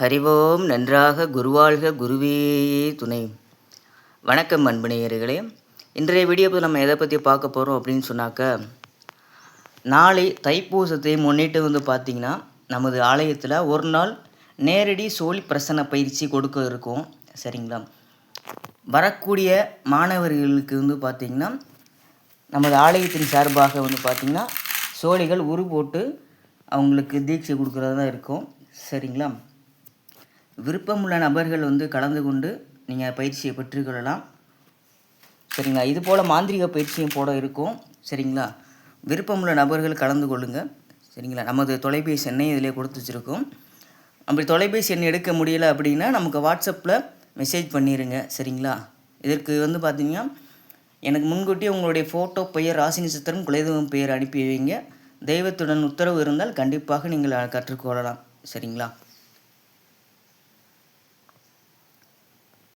ஹரிவோம் நன்றாக குருவாழ்க குருவே துணை. வணக்கம் அன்புநேயர்களே. இன்றைய வீடியோவில் நம்ம எதை பற்றி பார்க்க போகிறோம் அப்படின்னு சொன்னாக்க நாளை தைப்பூசத்தை முன்னிட்டு வந்து பார்த்திங்கன்னா நமது ஆலயத்தில் ஒரு நாள் நேரடி சோழி பிரசன்ன பயிற்சி கொடுக்க இருக்கும். சரிங்களா? வரக்கூடிய மாணவர்களுக்கு வந்து பார்த்திங்கன்னா நமது ஆலயத்தின் சார்பாக வந்து பார்த்திங்கன்னா சோழிகள் உரு போட்டு அவங்களுக்கு தீட்சை கொடுக்குறதா இருக்கும். சரிங்களா? விருப்பமுள்ள நபர்கள் வந்து கலந்து கொண்டு நீங்கள் பயிற்சியை பெற்றுக்கொள்ளலாம். சரிங்களா? இது போல் மாந்திரிக பயிற்சியும் போட இருக்கும். சரிங்களா? விருப்பமுள்ள நபர்கள் கலந்து கொள்ளுங்கள் சரிங்களா? நமது தொலைபேசி எண்ணை இதிலே கொடுத்து வச்சுருக்கோம். அப்படி தொலைபேசி எண் எடுக்க முடியலை அப்படின்னா நமக்கு வாட்ஸ்அப்பில் மெசேஜ் பண்ணிடுங்க சரிங்களா? இதற்கு வந்து பார்த்தீங்கன்னா எனக்கு முன்கூட்டியே உங்களுடைய ஃபோட்டோ பெயர் ராசி நட்சத்திரம் குலதெய்வம் பெயர் அனுப்பி வைங்க. தெய்வத்துடன் உத்தரவு இருந்தால் கண்டிப்பாக நீங்கள் கற்றுக்கொள்ளலாம். சரிங்களா?